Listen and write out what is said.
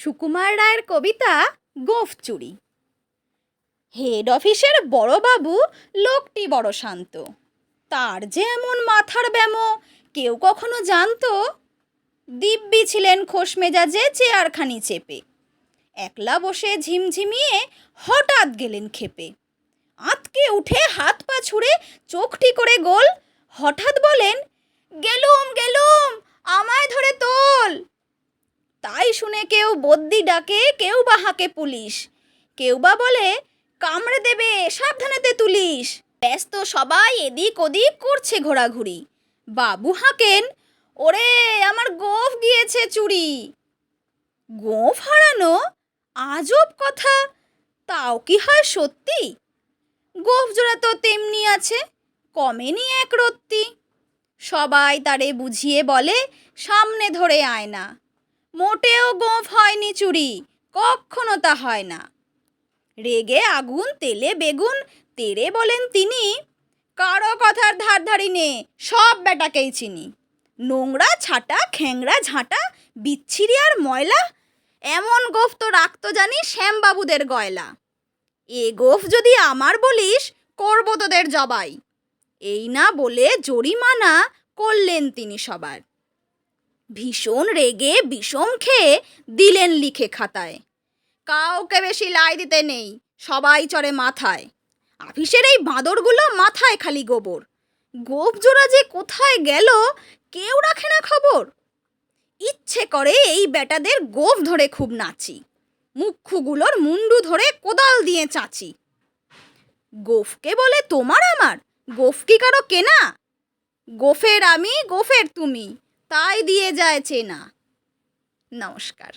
সুকুমার রায়ের কবিতা গোফ চুরি। হেড অফিসের বড়বাবু লোকটি বড় শান্ত। তার যে এমন মাথার ব্যামো, কেউ কখনো জানতো? দিব্যি ছিলেন খোশ মেজাজে চেয়ারখানি চেপে। একলা বসে ঝিমঝিমিয়ে হঠাৎ গেলেন খেপে। আতকে উঠে হাত পা ছুঁড়ে চোখটি করে গোল, হঠাৎ বলেন, গেলুম গেলুম আমায় ধরে তোল তাই শুনে কেউ বদ্যি ডাকে, কেউ বা হাঁকে পুলিশ। কেউ বা বলে, কামড়ে দেবে, সাবধানেতে তুলিস। ব্যস্ত সবাই এদিক ওদিক করছে ঘোরাঘুরি। বাবু হাঁকেন, ওরে, আমার গোফ গিয়েছে চুরি। গোফ হারানো? আজব কথা! তাও কি হয় সত্যি? গোফ জোড়া তো তেমনি আছে কমেনি এক রত্তি? সবাই তারে বুঝিয়ে বলে, সামনে ধরে আয় না। মোটেও গোঁফ হয়নি চুরি, কখনো তা হয় না। রেগে আগুন, তেলে বেগুন, তেরে বলেন তিনি, কারও কথার ধার ধারি নে, সব বেটাকেই চিনি। নোংরা ছাটা, খ্যাংরা ঝাঁটা, বিচ্ছিরি আর ময়লা, এমন গোফ তো রাখতো জানি শ্যামবাবুদের গয়লা। এ গোফ যদি আমার বলিস, করব তোদের জবাই। এই না বলে জরিমানা করলেন তিনি সবার। ভীষণ রেগে বিষম খেয়ে দিলেন লিখে খাতায়। কাউকে বেশি লাই দিতে নেই, সবাই চড়ে মাথায়। আফিসের এই বাঁদরগুলো মাথায় খালি গোবর। গোপ জোড়া যে কোথায় গেল, কেউ রাখে না খবর। ইচ্ছে করে এই বেটাদের গোফ ধরে খুব নাচি। মুখ্যুগুলোর মুন্ডু ধরে কোদাল দিয়ে চাচি। গোফকে বলে, তোমার আমার? গোফ কি কারও কেনা? গোফের আমি, গোফের তুমি। তাই দিয়ে যায় চেনা। নমস্কার।